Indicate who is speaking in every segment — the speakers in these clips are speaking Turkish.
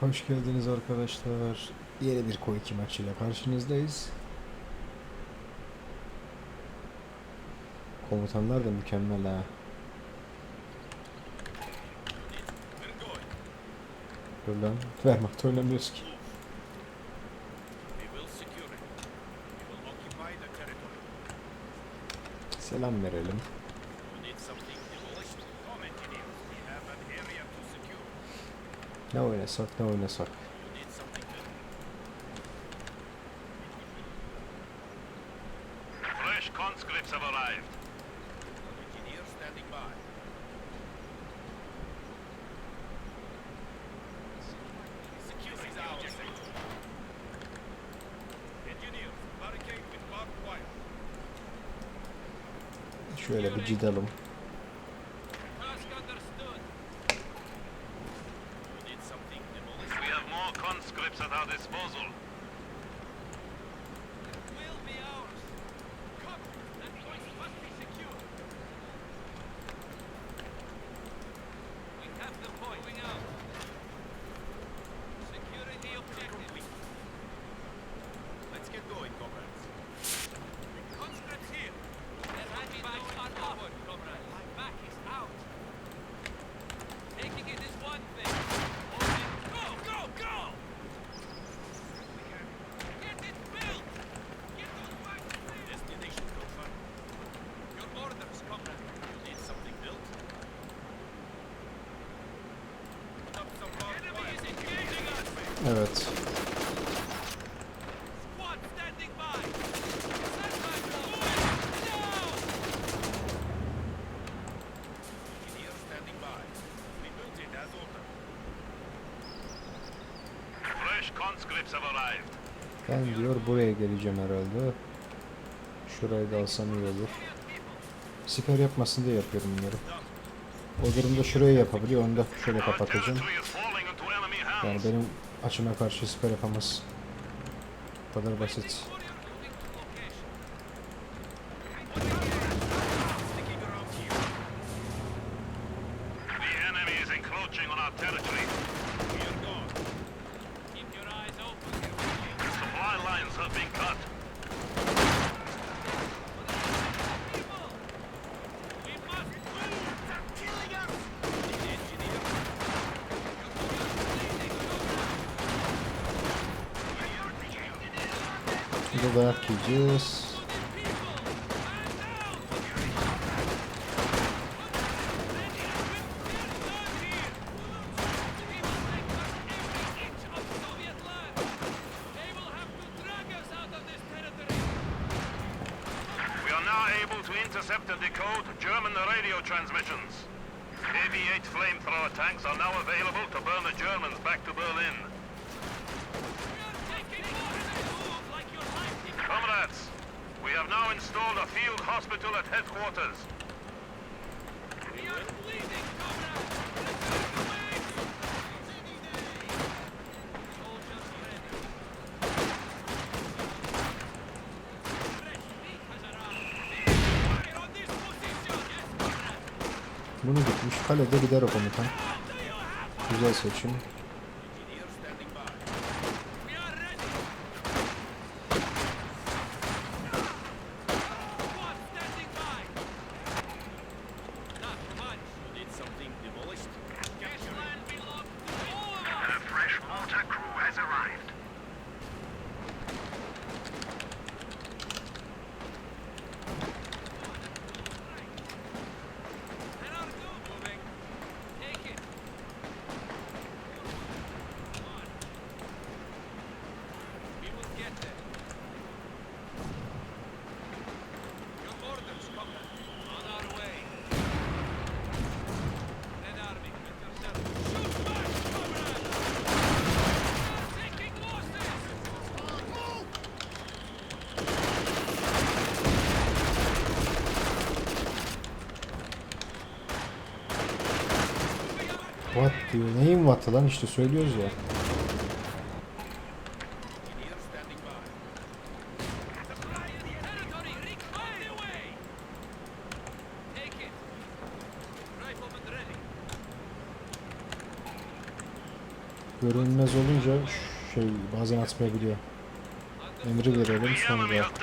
Speaker 1: Hoş geldiniz arkadaşlar. Yeni bir Ko 2 maçıyla karşınızdayız. Komutanlar da mükemmel ha. Dur lan. Wehrmacht oynamıyoruz ki.
Speaker 2: We will secure it. We will occupy the territory.
Speaker 1: Selam verelim.
Speaker 2: We need something demolished. Come, engineers. We have an area to secure.
Speaker 1: Ne oynasak ne oynasak.
Speaker 3: Fresh conscripts have arrived.
Speaker 2: Engineers standing by. Secure the objective. Engineers, barricade with barbed wire.
Speaker 1: Şöyle bir cidalım.
Speaker 3: Arrived.
Speaker 1: Ben diyor buraya geleceğim herhalde. Şurayı da alsam iyi olur. Siper yapmasın diye yapıyorum bunları. O durumda şurayı yapabiliyor. Onu da şöyle kapatacağım. Yani benim açıma karşı siper yapamaz. Bu kadar basit.
Speaker 2: To
Speaker 3: burn the Germans back to Berlin. Have now installed a field hospital at headquarters.
Speaker 1: Bunu gitmiş. Kalede gider o komutan. Güzel seçim. atıyor? Neyin vatı lan işte söylüyoruz ya. Görünmez olunca şey bazen atmayabiliyor. Emri verelim sonra yap.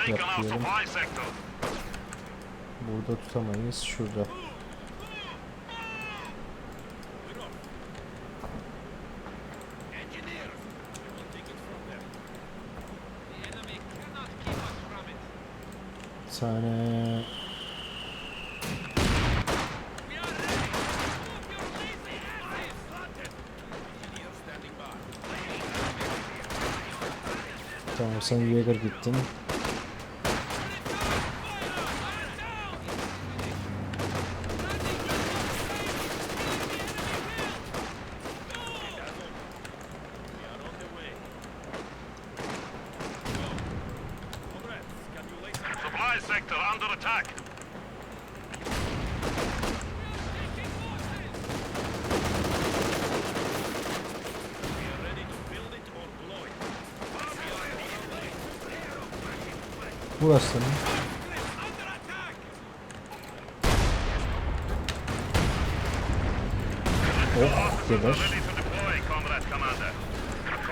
Speaker 1: Burada tutamayız. Şurada. tane. Tamam sen Jaeger gittin. Burası
Speaker 2: senin.
Speaker 1: Oh, geber.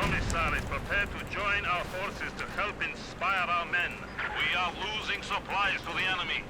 Speaker 3: Commissary, prepare to join our forces to help inspire our men. We are losing supplies to the enemy.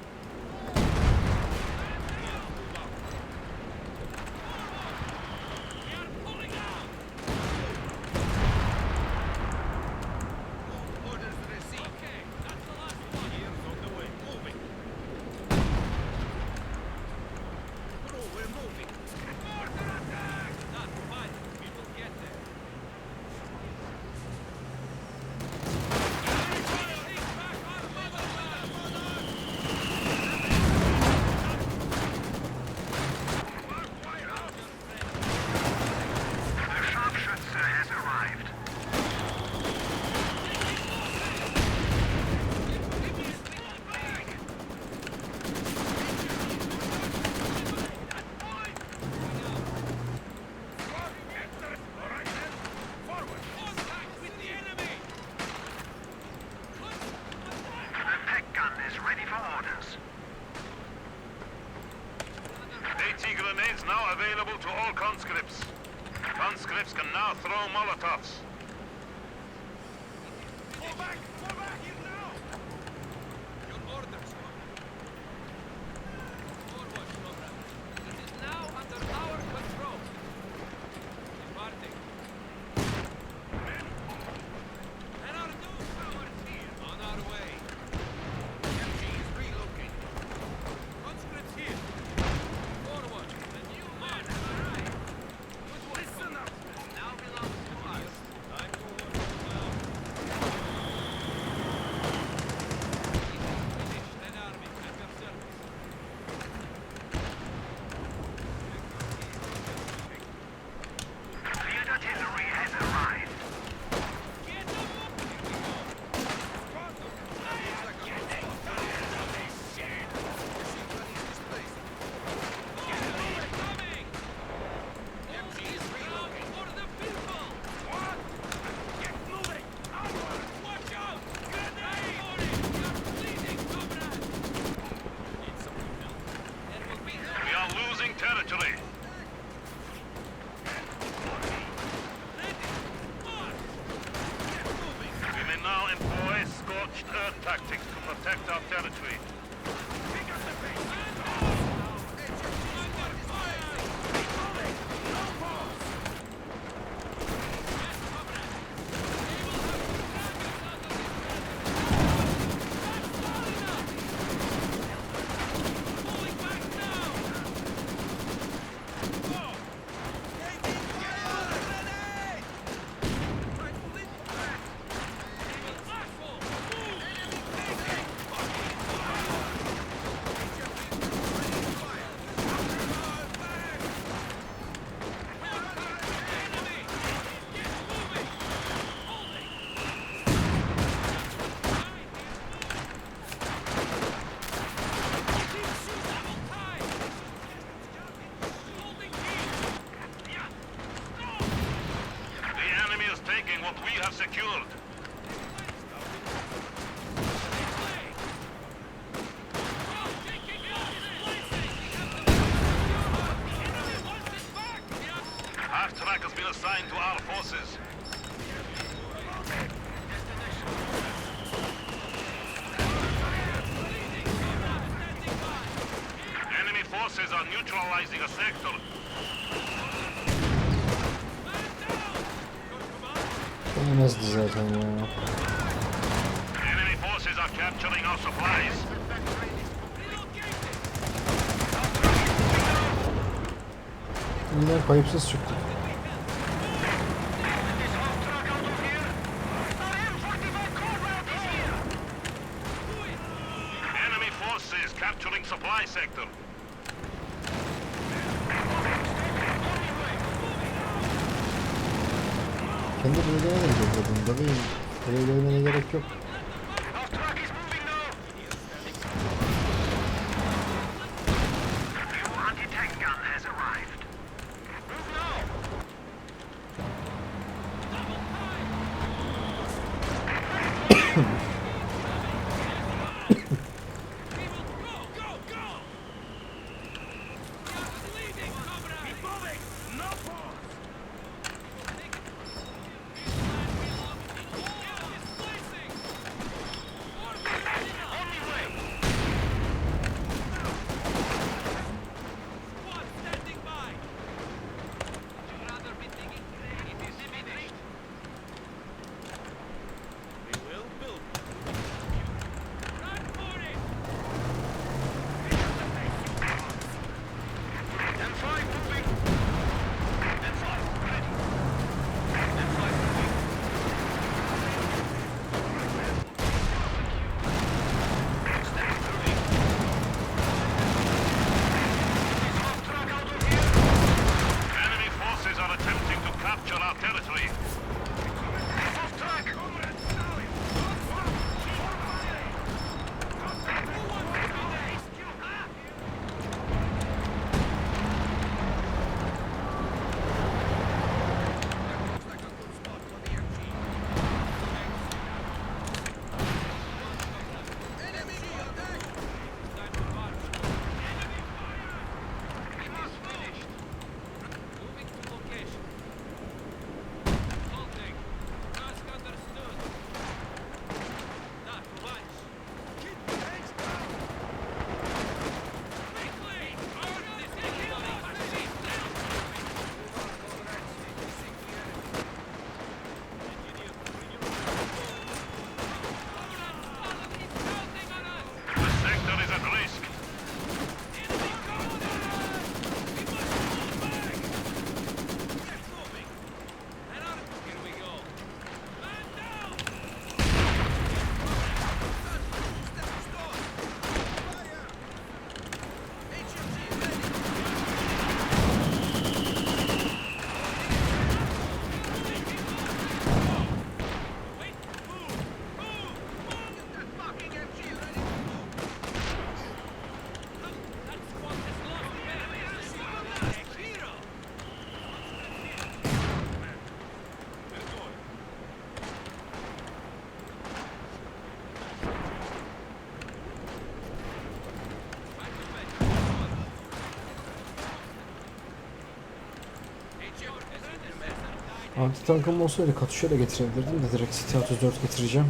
Speaker 2: are
Speaker 3: neutralizing a sector.
Speaker 1: Olmazdı zaten ya.
Speaker 3: Enemy forces are capturing our supplies.
Speaker 1: Bunlar kayıpsız
Speaker 3: çık.
Speaker 1: Kendi bölgene de gidebilirdin. Bebeğim. Öyle ölmene gerek yok. Anti tankım olsaydı katuşa da getirebilirdim de direkt City 34 getireceğim.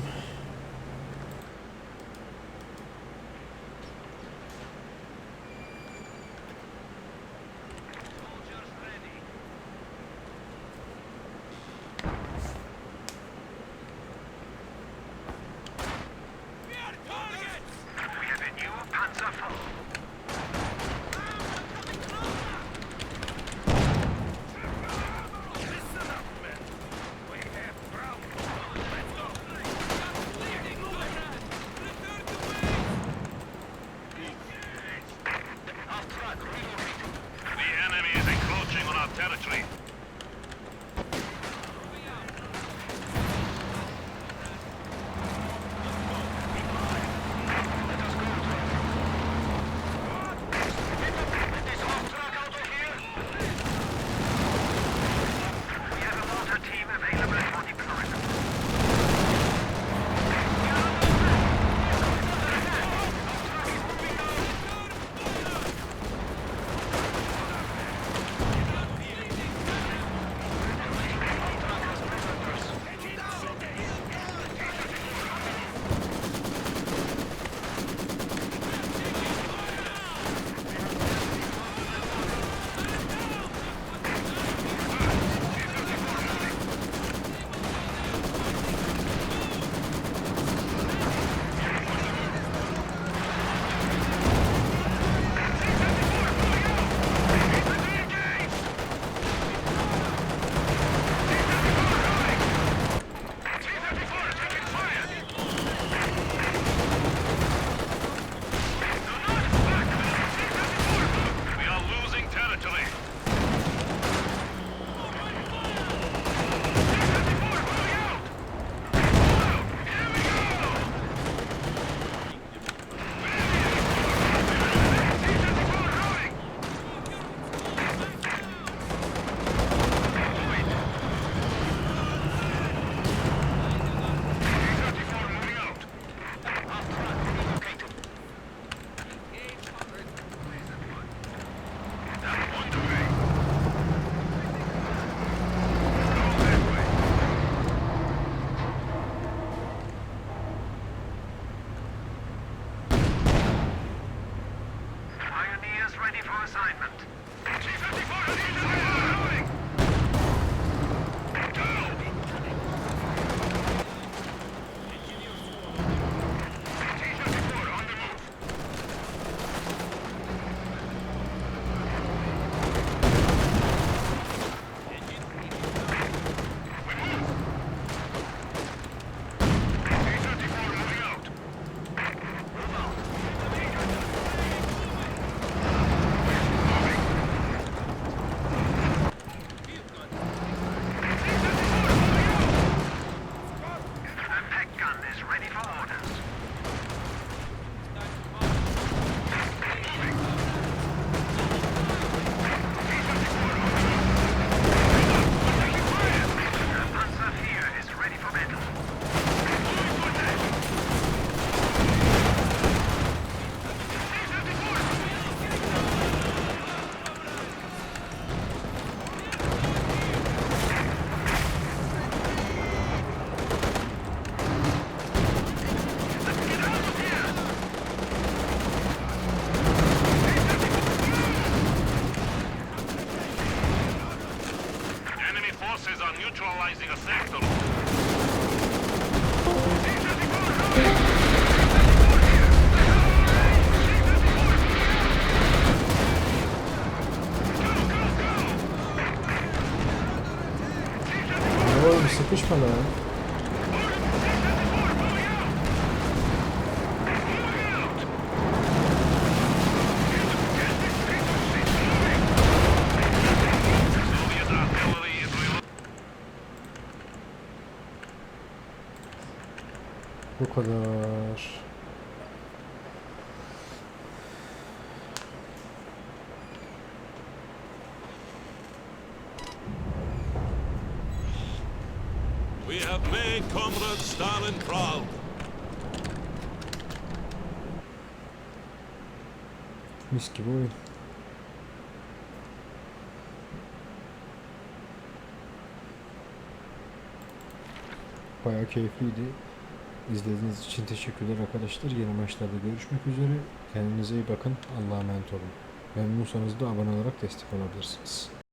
Speaker 1: Sıkışma lan.
Speaker 3: Soviet artillery is reloading.
Speaker 1: Bu kadar.
Speaker 4: We have made Comrade Stalin proud.
Speaker 1: Mis gibi oyun. Bayağı keyifliydi. İzlediğiniz için teşekkürler arkadaşlar. Yeni maçlarda görüşmek üzere. Kendinize iyi bakın. Allah'a emanet olun. Memnunsanız da abone olarak destek olabilirsiniz.